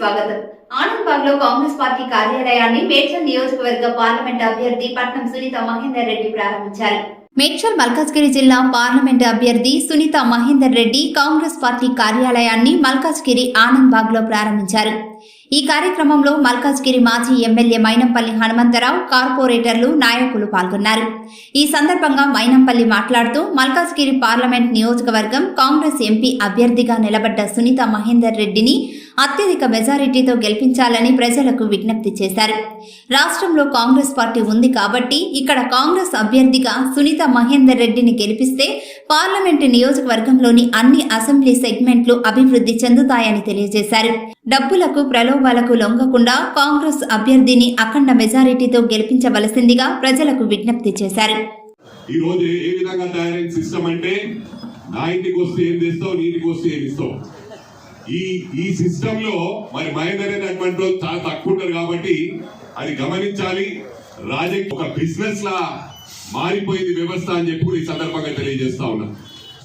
స్వాగతం. ఆనందబాగ్లో కాంగ్రెస్ పార్టీ కార్యాలయాన్ని మేడ్చల్ నియోజకవర్గ పార్లమెంట్ అభ్యర్థి పట్నం సునీత మహేందర్ రెడ్డి ప్రారంభించారు. మేడ్చల్ మల్కాజ్గిరి జిల్లా పార్లమెంట్ అభ్యర్థి సునీత మహేందర్ రెడ్డి కాంగ్రెస్ పార్టీ కార్యాలయాన్ని మల్కాజ్గిరి ఆనందబాగ్లో ప్రారంభించారు. ఈ కార్యక్రమంలో మల్కాజ్గిరి మాజీ ఎమ్మెల్యే మైనంపల్లి హనుమంతరావు కార్పొరేటర్లు నాయకులు పాల్గొన్నారు. ఈ సందర్భంగా మైనంపల్లి మాట్లాడుతూ మల్కాజ్గిరి పార్లమెంట్ నియోజకవర్గం కాంగ్రెస్ ఎంపీ అభ్యర్థిగా నిలబడ్డ సునీత మహేందర్ రెడ్డిని అత్యధిక మెజారిటీతో గెలిపించాలని ప్రజలకు విజ్ఞప్తి చేశారు. రాష్ట్రంలో కాంగ్రెస్ పార్టీ ఉంది కాబట్టి ఇక్కడ కాంగ్రెస్ అభ్యర్థిగా సునీత మహేందర్ రెడ్డిని గెలిపిస్తే పార్లమెంటు నియోజకవర్గంలోని అన్ని అసెంబ్లీ సెగ్మెంట్లు అభివృద్ధి చెందుతాయని తెలియజేశారు. డబ్బులకు ప్రలోభాలకు లొంగకుండా కాంగ్రెస్ అభ్యర్థిని అఖండ మెజారిటీతో గెలిపించవలసిందిగా ప్రజలకు విజ్ఞప్తి చేశారు. ఈ రోజు ఏ విధంగా తయారైన సిస్టమ్ అంటే నా ఇంటికి వస్తే ఏం తెస్తావు నీ ఇంటికి వస్తే ఏమి ఇస్తావు? ఈ ఈ సిస్టమ్లో మరి మహేందర్ అనేటువంటి వాళ్ళు చాలా తక్కువ ఉంటారు కాబట్టి అది గమనించాలి. రాజకీయ ఒక బిజినెస్ లా మారిపోయింది వ్యవస్థ అని చెప్పి ఈ సందర్భంగా తెలియజేస్తా ఉన్నా.